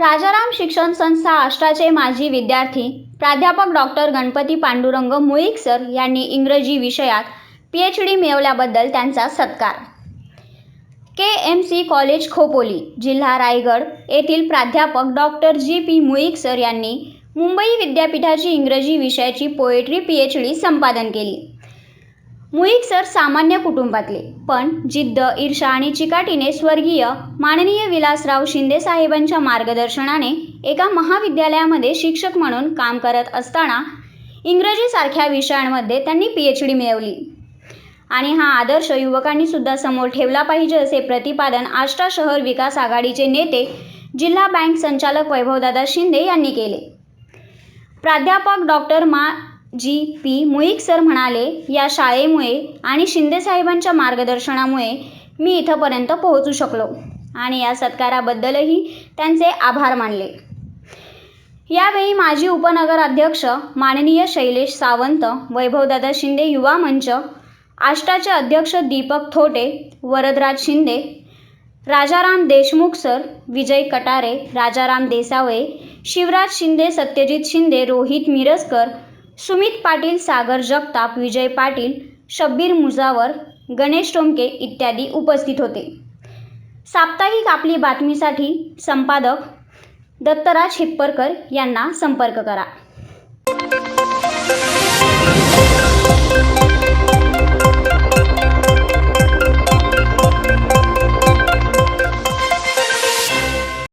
राजाराम शिक्षण संस्था अष्टाचे माजी विद्यार्थी प्राध्यापक डॉक्टर गणपती पांडुरंग मुळीक सर यांनी इंग्रजी विषयात पी एच डी मिळवल्याबद्दल त्यांचा सत्कार. K M C college Khopoli जिल्हा रायगड येथील प्राध्यापक doctor G P Mulik sir यांनी मुंबई विद्यापीठाची इंग्रजी विषयाची पोएट्री पी एच डी संपादन केली. मुईक सर सामान्य कुटुंबातले पण जिद्द ईर्षा आणि चिकाटीने स्वर्गीय माननीय विलासराव शिंदे साहेबांच्या मार्गदर्शनाने एका महाविद्यालयामध्ये शिक्षक म्हणून काम करत असताना इंग्रजीसारख्या विषयांमध्ये त्यांनी पी एच डी मिळवली. आणि हा आदर्श युवकांनी सुद्धा समोर ठेवला पाहिजे असे प्रतिपादन आष्टा शहर विकास आघाडीचे नेते जिल्हा बँक संचालक वैभवदादा शिंदे यांनी केले. प्राध्यापक डॉक्टर मा जी पी मुईक सर म्हणाले या शाळेमुळे आणि शिंदेसाहेबांच्या मार्गदर्शनामुळे मी इथंपर्यंत पोहोचू शकलो आणि या सत्काराबद्दलही त्यांचे आभार मानले. यावेळी माजी उपनगर अध्यक्ष माननीय शैलेश सावंत वैभवदादा शिंदे युवा मंच आष्टाचे अध्यक्ष दीपक थोटे वरदराज शिंदे राजाराम देशमुख सर विजय कटारे राजाराम देसावळे शिवराज शिंदे सत्यजित शिंदे रोहित मिरजकर सुमित पाटील सागर जगताप विजय पाटील शब्बीर मुजावर गणेश टोमके इत्यादी उपस्थित होते. साप्ताहिक आपली बातमीसाठी संपादक दत्तराज हिप्परकर यांना संपर्क करा.